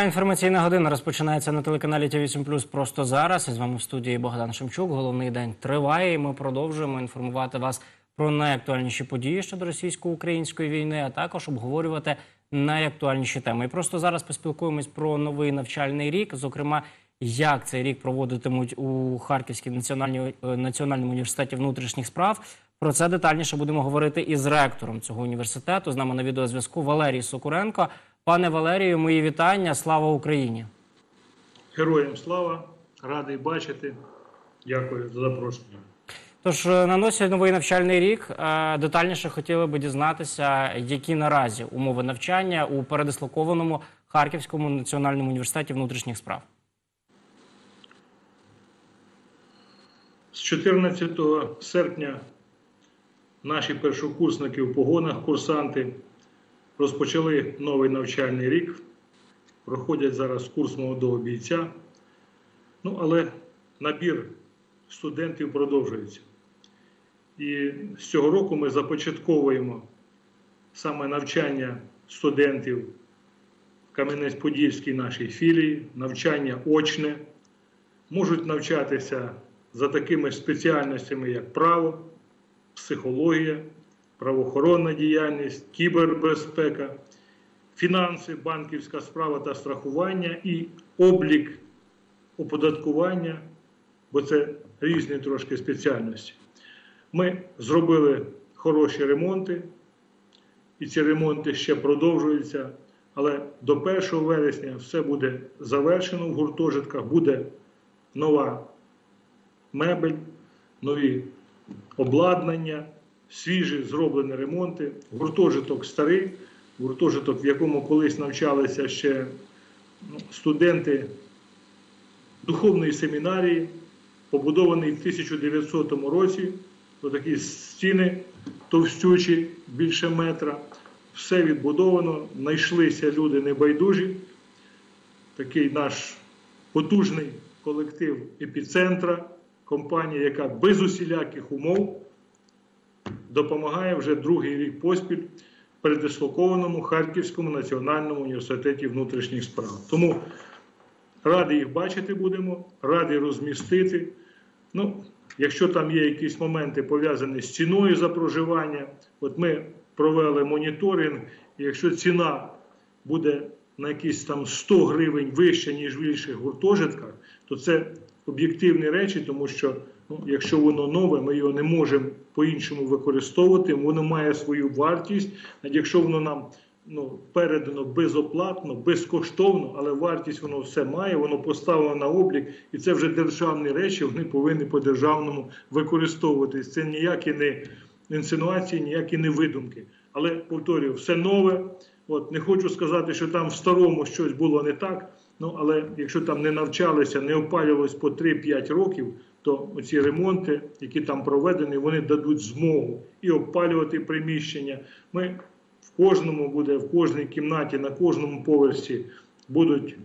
Інформаційна година розпочинається на телеканалі ТВ7+, просто зараз. З вами в студії Богдан Шемчук. Головний день триває. і Ми продовжуємо інформувати вас про найактуальніші події щодо російсько-української війни, а також обговорювати найактуальніші теми. І просто зараз поспілкуємось про новий навчальний рік. Зокрема, як цей рік проводитимуть у Харківській національній е, національному університеті внутрішніх справ. Про це детальніше будемо говорити із ректором цього університету. З нами на відеозв'язку Валерій Сокуренко. Пане Валерію, мої вітання. Слава Україні! Героям слава, радий бачити. Дякую за запрошення. Тож е, на носі новий навчальний рік. Е, Детальніше хотіли би дізнатися, які наразі умови навчання у передислокованому Харківському національному університеті внутрішніх справ. З 14 серпня наші першокурсники в погонах, курсанти, розпочали новий навчальний рік. Проходять зараз курс молодого бійця. Ну, але набір студентів продовжується. І з цього року ми започатковуємо саме навчання студентів в Кам'янець-Подільській нашій філії, навчання очне. Можуть навчатися за такими спеціальностями, як право, психологія, правоохоронна діяльність, кібербезпека, фінанси, банківська справа та страхування і облік оподаткування, бо це різні трошки спеціальності. Ми зробили хороші ремонти, і ці ремонти ще продовжуються. Але до 1 вересня все буде завершено в гуртожитках, буде нова мебель, нові обладнання, свіжі зроблені ремонти. Гуртожиток старий, гуртожиток, в якому колись навчалися ще ну, студенти духовної семінарії, побудований в 1900 році. Отакі стіни товстючі, більше метра. Все відбудовано, знайшлися люди небайдужі. Такий наш потужний колектив епіцентра, компанія, яка без усіляких умов допомагає вже другий рік поспіль передислокованому Харківському національному університеті внутрішніх справ. Тому радий їх бачити будемо, радий розмістити. Ну, якщо там є якісь моменти пов'язані з ціною за проживання, от ми провели моніторинг, якщо ціна буде на якісь там 100 гривень вища, ніж в інших гуртожитках, то це об'єктивні речі, тому що ну, якщо воно нове, ми його не можемо по-іншому використовувати, воно має свою вартість. Якщо воно нам ну, передано безоплатно, безкоштовно, але вартість воно все має, воно поставлено на облік, і це вже державні речі, вони повинні по державному використовуватись. Це ніякі не інсинуації, ніякі не видумки. Але повторюю, все нове. От не хочу сказати, що там в старому щось було не так. Ну але якщо там не навчалися, не опалювалось по 3-5 років, то оці ремонти, які там проведені, вони дадуть змогу і опалювати приміщення. Ми в кожному буде, в кожній кімнаті, на кожному поверсі будуть е,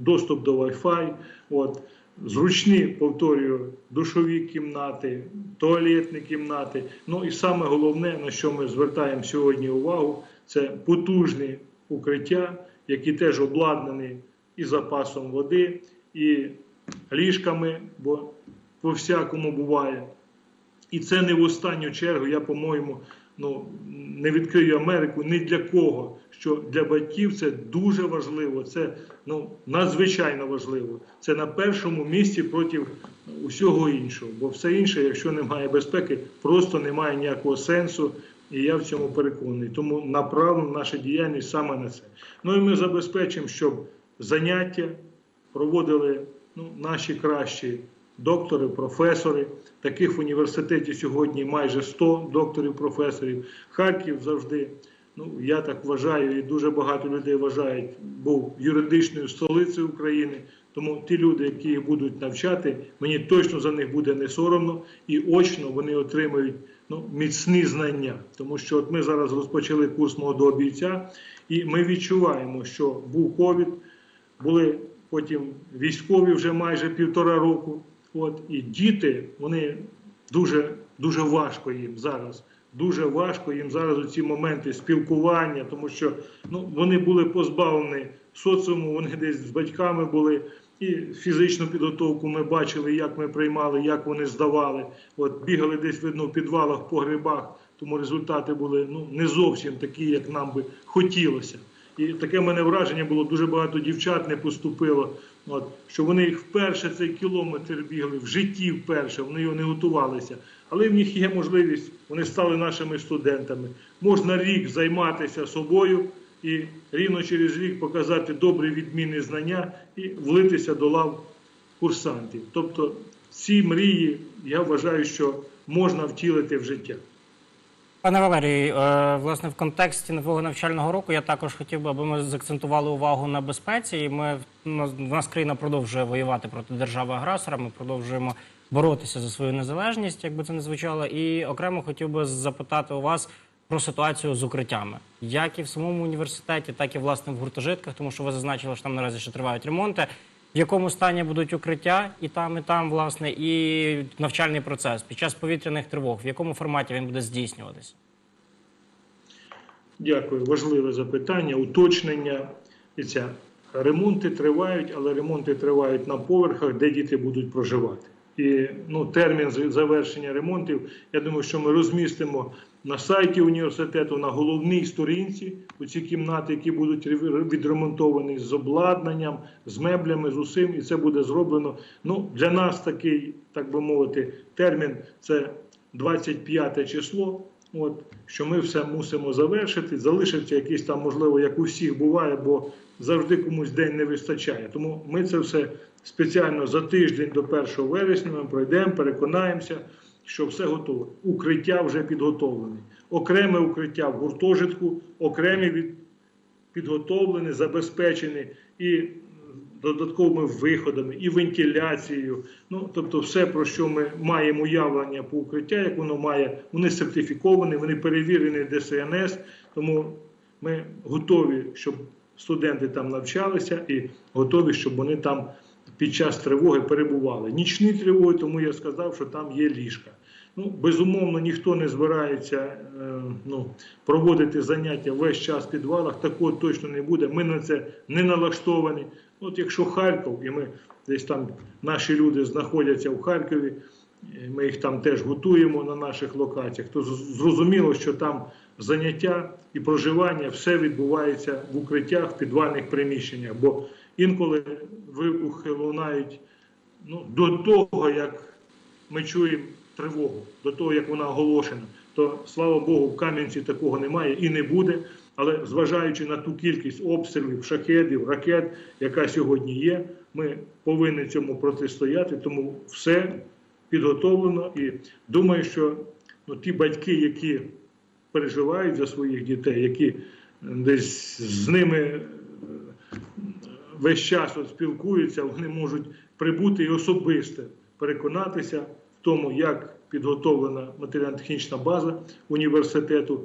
доступ до Wi-Fi. От зручні, повторюю, душові кімнати, туалетні кімнати. Ну і саме головне, на що ми звертаємо сьогодні увагу, це потужні укриття, які теж обладнані і запасом води, і ліжками, бо по всякому буває. І це не в останню чергу, я, по-моєму, ну, не відкрию Америку ні для кого. Що для батьків це дуже важливо, це ну, надзвичайно важливо. Це на першому місці проти усього іншого. Бо все інше, якщо немає безпеки, просто немає ніякого сенсу. І я в цьому переконаний. Тому направлена наша діяльність саме на це. Ну і ми забезпечимо, щоб заняття проводили ну, наші кращі доктори, професори. Таких в університеті сьогодні майже 100 докторів, професорів. Харків завжди, ну я так вважаю, і дуже багато людей вважають, був юридичною столицею України. Тому ті люди, які будуть навчати, мені точно за них буде не соромно, і очно вони отримають ну, міцні знання. Тому що от ми зараз розпочали курс молодого бійця, і ми відчуваємо, що був ковід, були потім військові вже майже півтора року. От і діти, вони дуже дуже важко їм зараз. дуже важко їм зараз у ці моменти спілкування, тому що ну, вони були позбавлені соціуму, вони десь з батьками були. І фізичну підготовку ми бачили, як ми приймали, як вони здавали. От бігали десь видно в підвалах, погребах, тому результати були ну не зовсім такі, як нам би хотілося. І таке в мене враження було, дуже багато дівчат не поступило. От, що вони їх вперше цей кілометр бігли, в житті вперше, вони його не готувалися. Але в них є можливість, вони стали нашими студентами. Можна рік займатися собою і рівно через рік показати добрі відмінні знання і влитися до лав курсантів. Тобто ці мрії, я вважаю, що можна втілити в життя. Пане Валерій, е, власне, в контексті нового навчального року я також хотів би, аби ми закцентували увагу на безпеці. І ми в нас країна продовжує воювати проти держави агресора. Ми продовжуємо боротися за свою незалежність, як би це не звучало. І окремо хотів би запитати у вас про ситуацію з укриттями, як і в самому університеті, так і власне в гуртожитках, тому що ви зазначили, що там наразі ще тривають ремонти. В якому стані будуть укриття і там, і там, власне, і навчальний процес під час повітряних тривог, в якому форматі він буде здійснюватися? Дякую. Важливе запитання, уточнення. Дивіться, ремонти тривають, але ремонти тривають на поверхах, де діти будуть проживати. І ну, термін завершення ремонтів, я думаю, що ми розмістимо на сайті університету на головній сторінці ці кімнати, які будуть відремонтовані з обладнанням, з меблями, з усім, і це буде зроблено. Ну, для нас такий, так би мовити, термін це 25 число. От, що ми все мусимо завершити, залишиться якийсь там, можливо, як у всіх буває, бо завжди комусь день не вистачає. Тому ми це все спеціально за тиждень до 1 вересня ми пройдемо, переконаємося, що все готове. Укриття вже підготовлене. Окреме укриття в гуртожитку, окремі від підготовлені, забезпечені і додатковими виходами, і вентиляцією. Ну, тобто, все, про що ми маємо уявлення по укриття, як воно має, вони сертифіковані, вони перевірені ДСНС. Тому ми готові, щоб студенти там навчалися, і готові, щоб вони там під час тривоги перебували. Нічні тривоги, тому я сказав, що там є ліжка. Ну, безумовно, ніхто не збирається е, ну, проводити заняття весь час в підвалах. Такого точно не буде. Ми на це не налаштовані. От якщо Харків, і ми десь там наші люди знаходяться в Харкові, ми їх там теж готуємо на наших локаціях, то зрозуміло, що там заняття і проживання все відбувається в укриттях, в підвальних приміщеннях. Бо інколи вибухи лунають ну, до того, як ми чуємо тривогу, до того, як вона оголошена, то слава Богу, в Кам'янці такого немає і не буде. Але зважаючи на ту кількість обстрілів, шахедів, ракет, яка сьогодні є, ми повинні цьому протистояти. Тому все підготовлено. І думаю, що ну, ті батьки, які переживають за своїх дітей, які десь з ними весь час от спілкуються, вони можуть прибути і особисто переконатися в тому, як підготовлена матеріально-технічна база університету,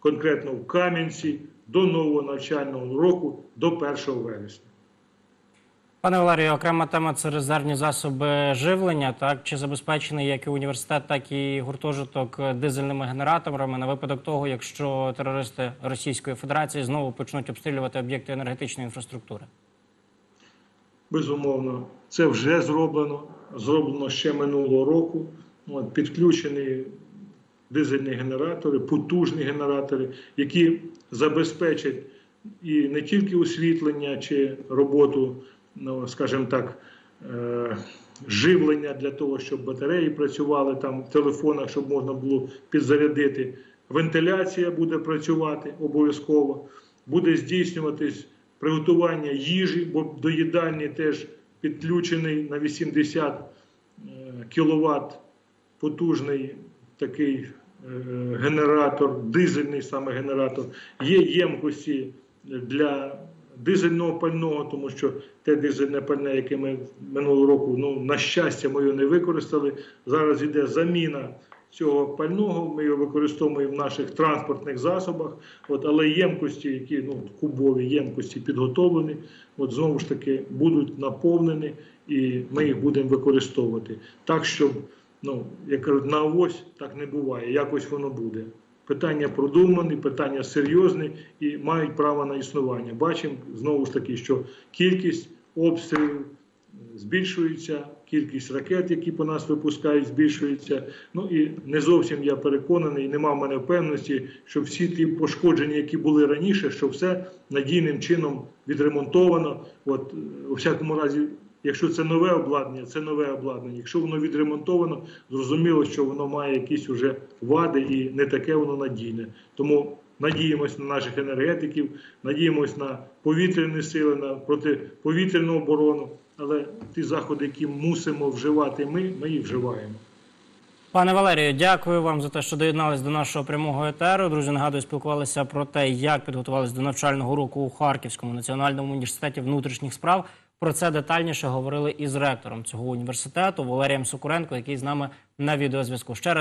конкретно в Кам'янці, до нового навчального року, до 1 вересня. Пане Валерію, окрема тема це резервні засоби живлення. Так чи забезпечений як і університет, так і гуртожиток дизельними генераторами на випадок того, якщо терористи Російської Федерації знову почнуть обстрілювати об'єкти енергетичної інфраструктури? Безумовно, це вже зроблено. Зроблено ще минулого року. От, підключені дизельні генератори, потужні генератори, які забезпечать і не тільки освітлення чи роботу, ну, скажімо так, е, живлення для того, щоб батареї працювали там в телефонах, щоб можна було підзарядити. Вентиляція буде працювати обов'язково, буде здійснюватись приготування їжі, бо до їдальні теж підключений на 80 кВт потужний такий е, генератор, дизельний саме генератор. Є ємкості для дизельного пального, тому що те дизельне пальне, яке ми минулого року, ну, на щастя, ми його не використали. Зараз йде заміна цього пального, ми його використовуємо в наших транспортних засобах, от, але ємкості, які ну, кубові ємкості підготовлені, от знову ж таки будуть наповнені і ми їх будемо використовувати. Так, щоб, ну, як кажуть, на ось так не буває, якось воно буде. питання продумані, питання серйозні і мають право на існування. Бачимо знову ж таки, що кількість обстрілів збільшується, кількість ракет, які по нас випускають, збільшується. Ну і не зовсім я переконаний, нема в мене впевненості, що всі ті пошкодження, які були раніше, що все надійним чином відремонтовано. От у всякому разі. Якщо це нове обладнання, це нове обладнання. Якщо воно відремонтовано, зрозуміло, що воно має якісь уже вади і не таке воно надійне. Тому надіємось на наших енергетиків, надіємось на повітряні сили, на протиповітряну оборону. Але ті заходи, які мусимо вживати ми, ми їх вживаємо. Пане Валерію, дякую вам за те, що доєднались до нашого прямого етеру. Друзі, нагадую, спілкувалися про те, як підготувалися до навчального року у Харківському національному університеті внутрішніх справ. Про це детальніше говорили із ректором цього університету Валерієм Сокуренко, який з нами на відеозв'язку. Ще раз